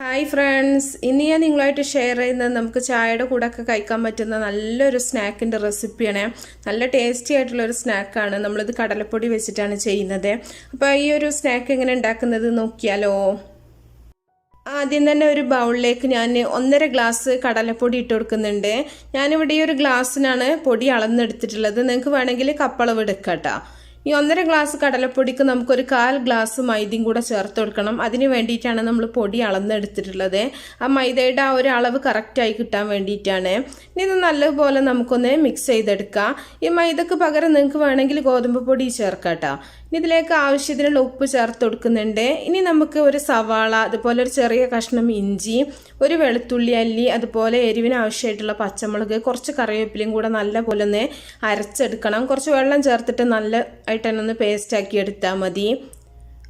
Hi friends ഇന്ന് ഞാൻ നിങ്ങളായിട്ട് ഷെയർ ചെയ്യുന്നത് നമുക്ക് ചായയുടെ കൂടെ ഒക്കെ കഴിക്കാൻ പറ്റുന്ന നല്ലൊരു സ്നാക്കിന്റെ റെസിപ്പിയാണ് നല്ല ടേസ്റ്റി ആയിട്ടുള്ള ഒരു സ്നാക്കാണ് നമ്മളിത് കടലപ്പൊടി വെച്ചിട്ടാണ് ചെയ്യുന്നത്. അപ്പോൾ ഈ ഒരു സ്നാക്ക് എങ്ങനെ ഉണ്ടാക്കുന്നത് നോക്കിയാലോ? ആദ്യം തന്നെ ഒരു ബൗളിലേക്ക് ഞാൻ ഒന്നര ഗ്ലാസ് കടലപ്പൊടി ഇട്ട് കൊടുക്കുന്നുണ്ട്. ഞാനിവിടെ ഈ ഒരു ഗ്ലാസ്സിനാണ് പൊടി അളന്നെടുത്തിട്ടുള്ളത്. നിങ്ങൾക്ക് വേണമെങ്കിൽ കപ്പളവ് എടുക്കാം കേട്ടോ. ഈ ഒന്നര ഗ്ലാസ് കടലപ്പൊടിക്ക് നമുക്കൊരു കാൽ ഗ്ലാസ് മൈദയും കൂടെ ചേർത്ത് കൊടുക്കണം. അതിന് വേണ്ടിയിട്ടാണ് നമ്മൾ പൊടി അളന്നെടുത്തിട്ടുള്ളത്. ആ മൈദയുടെ ആ ഒരു അളവ് കറക്റ്റായി കിട്ടാൻ വേണ്ടിയിട്ടാണ്. ഇനി ഇത് നല്ലതുപോലെ നമുക്കൊന്ന് മിക്സ് ചെയ്തെടുക്കാം. ഈ മൈദക്ക് പകരം നിങ്ങൾക്ക് വേണമെങ്കിൽ ഗോതമ്പ് പൊടി ചേർക്കാം ഇനി ഇതിലേക്ക് ആവശ്യത്തിനുള്ള ഉപ്പ് ചേർത്ത് കൊടുക്കുന്നുണ്ട്. ഇനി നമുക്ക് ഒരു സവാള അതുപോലെ ഒരു ചെറിയ കഷ്ണം ഇഞ്ചി ഒരു വെളുത്തുള്ളി അല്ലി അതുപോലെ എരിവിന് ആവശ്യമായിട്ടുള്ള പച്ചമുളക് കുറച്ച് കറിവേപ്പിലയും കൂടെ നല്ല പോലെ ഒന്ന് അരച്ചെടുക്കണം. കുറച്ച് വെള്ളം ചേർത്തിട്ട് നല്ല ആയിട്ട് തന്നെ ഒന്ന് പേസ്റ്റ് ആക്കി എടുത്താൽ മതി.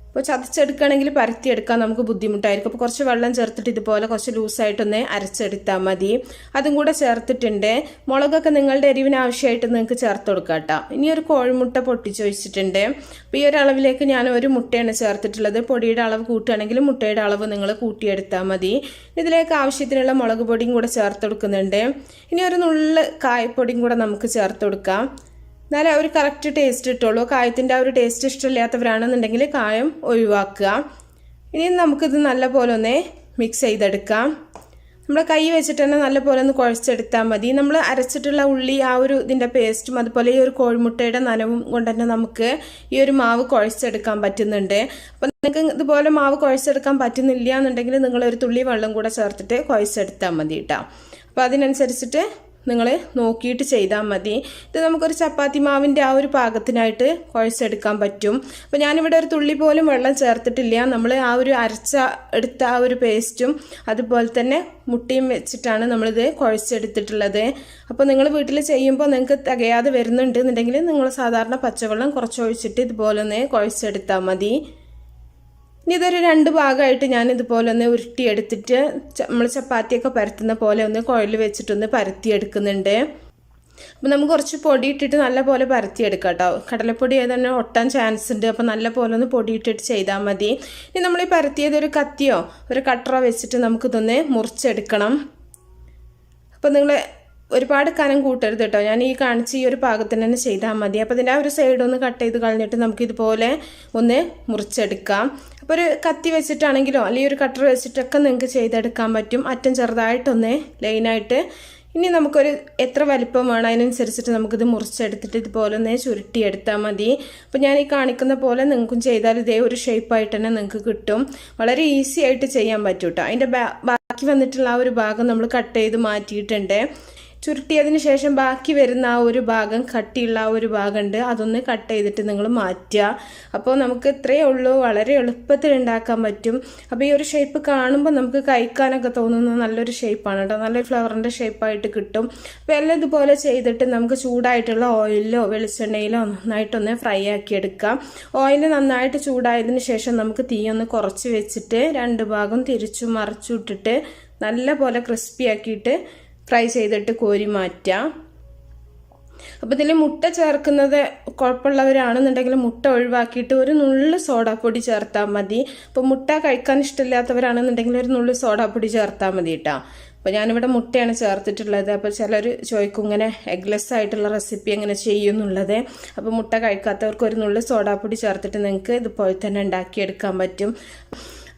അപ്പോൾ ചതച്ചെടുക്കുകയാണെങ്കിൽ പരത്തിയെടുക്കാൻ നമുക്ക് ബുദ്ധിമുട്ടായിരിക്കും. അപ്പോൾ കുറച്ച് വെള്ളം ചേർത്തിട്ട് ഇതുപോലെ കുറച്ച് ലൂസായിട്ടൊന്ന് അരച്ചെടുത്താൽ മതി. അതും കൂടെ ചേർത്തിട്ടുണ്ട്. മുളകൊക്കെ നിങ്ങളുടെ എരിവിന് ആവശ്യമായിട്ട് നിങ്ങൾക്ക് ചേർത്ത് കൊടുക്കാം കേട്ടോ. ഇനി ഒരു കോഴിമുട്ട പൊട്ടിച്ച് വെച്ചിട്ടുണ്ട്. അപ്പോൾ ഈ ഒരു അളവിലേക്ക് ഞാൻ ഒരു മുട്ടയാണ് ചേർത്തിട്ടുള്ളത്. പൊടിയുടെ അളവ് കൂട്ടുകയാണെങ്കിൽ മുട്ടയുടെ അളവ് നിങ്ങൾ കൂട്ടിയെടുത്താൽ മതി. ഇതിലേക്ക് ആവശ്യത്തിനുള്ള മുളക് പൊടിയും കൂടെ ചേർത്ത് കൊടുക്കുന്നുണ്ട്. ഇനി ഒരു നുള്ള് കായപ്പൊടിയും കൂടെ നമുക്ക് ചേർത്ത് കൊടുക്കാം. എന്നാലേ ഒരു കറക്റ്റ് ടേസ്റ്റ് ഇട്ടുള്ളൂ കായത്തിന്റെ ആ ഒരു ടേസ്റ്റ് ഇഷ്ടമില്ലാത്തവരാണെന്നുണ്ടെങ്കിൽ കായം ഒഴിവാക്കുക. ഇനി നമുക്കിത് നല്ല പോലെ ഒന്ന് മിക്സ് ചെയ്തെടുക്കാം. നമ്മൾ കൈ വെച്ചിട്ട് തന്നെ നല്ല പോലെ ഒന്ന് കുഴച്ചെടുത്താൽ മതി. നമ്മൾ അരച്ചിട്ടുള്ള ഉള്ളി ആ ഒരു ഇതിന്റെ പേസ്റ്റും അതുപോലെ ഈ ഒരു കോഴിമുട്ടയുടെ നനവും കൊണ്ട് തന്നെ നമുക്ക് ഈ ഒരു മാവ് കുഴച്ചെടുക്കാൻ പറ്റുന്നുണ്ട്. അപ്പം നിങ്ങൾക്ക് ഇതുപോലെ മാവ് കുഴച്ചെടുക്കാൻ പറ്റുന്നില്ല എന്നുണ്ടെങ്കിൽ നിങ്ങളൊരു തുള്ളി വെള്ളം കൂടെ ചേർത്തിട്ട് കുഴച്ചെടുത്താൽ മതി കേട്ടോ. അപ്പോൾ അതിനനുസരിച്ചിട്ട് നിങ്ങൾ നോക്കിയിട്ട് ചെയ്താൽ മതി. ഇത് നമുക്കൊരു ചപ്പാത്തി മാവിന്റെ ആ ഒരു പാകത്തിനായിട്ട് കുഴച്ചെടുക്കാൻ പറ്റും. അപ്പോൾ ഞാനിവിടെ ഒരു തുള്ളി പോലും വെള്ളം ചേർത്തിട്ടില്ല. നമ്മൾ ആ ഒരു അരച്ച എടുത്ത ആ ഒരു പേസ്റ്റും അതുപോലെ തന്നെ മുട്ടയും വെച്ചിട്ടാണ് നമ്മളിത് കുഴച്ചെടുത്തിട്ടുള്ളത്. അപ്പോൾ നിങ്ങൾ വീട്ടിൽ ചെയ്യുമ്പോൾ നിങ്ങൾക്ക് തികയാതെ വരുന്നുണ്ട് എന്നുണ്ടെങ്കിൽ നിങ്ങൾ സാധാരണ പച്ചവെള്ളം കുറച്ച് ഒഴിച്ചിട്ട് ഇതുപോലെ ഒന്ന് കുഴച്ചെടുത്താൽ മതി. ഇനി ഇതൊരു രണ്ട് ഭാഗമായിട്ട് ഞാൻ ഇതുപോലെ ഒന്ന് ഉരുട്ടിയെടുത്തിട്ട് നമ്മൾ ചപ്പാത്തിയൊക്കെ പരത്തുന്ന പോലെ ഒന്ന് കുഴൽ വെച്ചിട്ടൊന്ന് പരത്തിയെടുക്കുന്നുണ്ട്. അപ്പോൾ നമുക്ക് കുറച്ച് പൊടി ഇട്ടിട്ട് നല്ല പോലെ പരത്തിയെടുക്കാം കേട്ടോ കടലപ്പൊടി ഏതാണ് ഒട്ടാൻ ചാൻസ് ഉണ്ട്. അപ്പോൾ നല്ല പോലെ ഒന്ന് പൊടി ഇട്ടിട്ട് ചെയ്താൽ മതി. ഇനി നമ്മൾ ഈ പരത്തിയത് ഒരു കത്തിയോ ഒരു കട്ടറോ വെച്ചിട്ട് നമുക്കിതൊന്ന് മുറിച്ചെടുക്കണം. അപ്പോൾ നിങ്ങൾ ഒരുപാട് കനം കൂട്ടരുത് കേട്ടോ. ഞാൻ ഈ കാണിച്ച ഈ ഒരു പാകത്തിന് തന്നെ ചെയ്താൽ മതി. അപ്പോൾ ഇതിന്റെ ആ ഒരു സൈഡ് ഒന്ന് കട്ട് ചെയ്ത് കളഞ്ഞിട്ട് നമുക്കിതുപോലെ ഒന്ന് മുറിച്ചെടുക്കാം. അപ്പോൾ ഒരു കത്തി വെച്ചിട്ടാണെങ്കിലോ അല്ലെങ്കിൽ ഒരു കട്ടർ വെച്ചിട്ടൊക്കെ നിങ്ങൾക്ക് ചെയ്തെടുക്കാൻ പറ്റും. അറ്റം ചെറുതായിട്ടൊന്ന് ലൈനായിട്ട് ഇനി നമുക്കൊരു എത്ര വലിപ്പം വേണം അതിനനുസരിച്ചിട്ട് നമുക്കിത് മുറിച്ചെടുത്തിട്ട് ഇതുപോലെ ഒന്ന് ചുരുട്ടിയെടുത്താൽ മതി. അപ്പോൾ ഞാൻ ഈ കാണിക്കുന്ന പോലെ നിങ്ങൾക്കും ചെയ്താൽ ഇതേ ഒരു ഷേപ്പായിട്ട് തന്നെ നിങ്ങൾക്ക് കിട്ടും. വളരെ ഈസി ആയിട്ട് ചെയ്യാൻ പറ്റും കേട്ടോ അതിന്റെ ബാക്കി വന്നിട്ടുള്ള ആ ഒരു ഭാഗം നമ്മൾ കട്ട് ചെയ്ത് മാറ്റിയിട്ടുണ്ട്. ചുരുട്ടിയതിന് ശേഷം ബാക്കി വരുന്ന ആ ഒരു ഭാഗം കട്ടിയുള്ള ആ ഒരു ഭാഗമുണ്ട്. അതൊന്ന് കട്ട് ചെയ്തിട്ട് നിങ്ങൾ മാറ്റുക. അപ്പോൾ നമുക്ക് ഇത്രയേ ഉള്ളൂ. വളരെ എളുപ്പത്തിൽ ഉണ്ടാക്കാൻ പറ്റും. അപ്പോൾ ഈ ഒരു ഷേപ്പ് കാണുമ്പോൾ നമുക്ക് കഴിക്കാനൊക്കെ തോന്നുന്ന നല്ലൊരു ഷേപ്പാണ് കേട്ടോ. നല്ലൊരു ഫ്ലവറിന്റെ ഷേപ്പായിട്ട് കിട്ടും. അപ്പോൾ എല്ലാം ഇതുപോലെ ചെയ്തിട്ട് നമുക്ക് ചൂടായിട്ടുള്ള ഓയിലിലോ വെളിച്ചെണ്ണയിലോ നന്നായിട്ടൊന്ന് ഫ്രൈ ആക്കി എടുക്കാം. ഓയിൽ നന്നായിട്ട് ചൂടായതിന് ശേഷം നമുക്ക് തീ ഒന്ന് കുറച്ച് വെച്ചിട്ട് രണ്ട് ഭാഗം തിരിച്ചു മറിച്ചു ഇട്ടിട്ട് നല്ല പോലെ ക്രിസ്പി ആക്കിയിട്ട് ഫ്രൈ ചെയ്തിട്ട് കോരി മാറ്റാം. അപ്പോൾ ഇതിൽ മുട്ട ചേർക്കുന്നത് കുഴപ്പമുള്ളവരാണെന്നുണ്ടെങ്കിൽ മുട്ട ഒഴിവാക്കിയിട്ട് ഒരു നുള്ളു സോഡാപ്പൊടി ചേർത്താൽ മതി. അപ്പോൾ മുട്ട കഴിക്കാൻ ഇഷ്ടമില്ലാത്തവരാണെന്നുണ്ടെങ്കിൽ ഒരു നുള്ളു സോഡാപ്പൊടി ചേർത്താൽ മതി കേട്ടോ അപ്പോൾ ഞാനിവിടെ മുട്ടയാണ് ചേർത്തിട്ടുള്ളത്. അപ്പോൾ ചിലർ ചോദിക്കും ഇങ്ങനെ എഗ്ലെസ് ആയിട്ടുള്ള റെസിപ്പി എങ്ങനെ ചെയ്യുന്നുള്ളത്? അപ്പോൾ മുട്ട കഴിക്കാത്തവർക്ക് ഒരു നുള്ളു സോഡാപ്പൊടി ചേർത്തിട്ട് നിങ്ങൾക്ക് ഇതുപോലെ തന്നെ ഉണ്ടാക്കിയെടുക്കാൻ പറ്റും.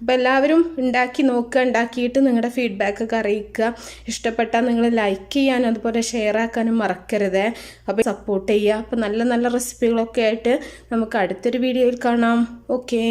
അപ്പോൾ എല്ലാവരും ഉണ്ടാക്കി നോക്കുക ഉണ്ടാക്കിയിട്ട് നിങ്ങളുടെ ഫീഡ്ബാക്കൊക്കെ അറിയിക്കുക. ഇഷ്ടപ്പെട്ടാൽ നിങ്ങൾ ലൈക്ക് ചെയ്യാനും അതുപോലെ ഷെയർ ആക്കാനും മറക്കരുത്. അപ്പോൾ സപ്പോർട്ട് ചെയ്യുക. അപ്പോൾ നല്ല നല്ല റെസിപ്പികളൊക്കെ ആയിട്ട് നമുക്ക് അടുത്തൊരു വീഡിയോയിൽ കാണാം. ഓക്കേ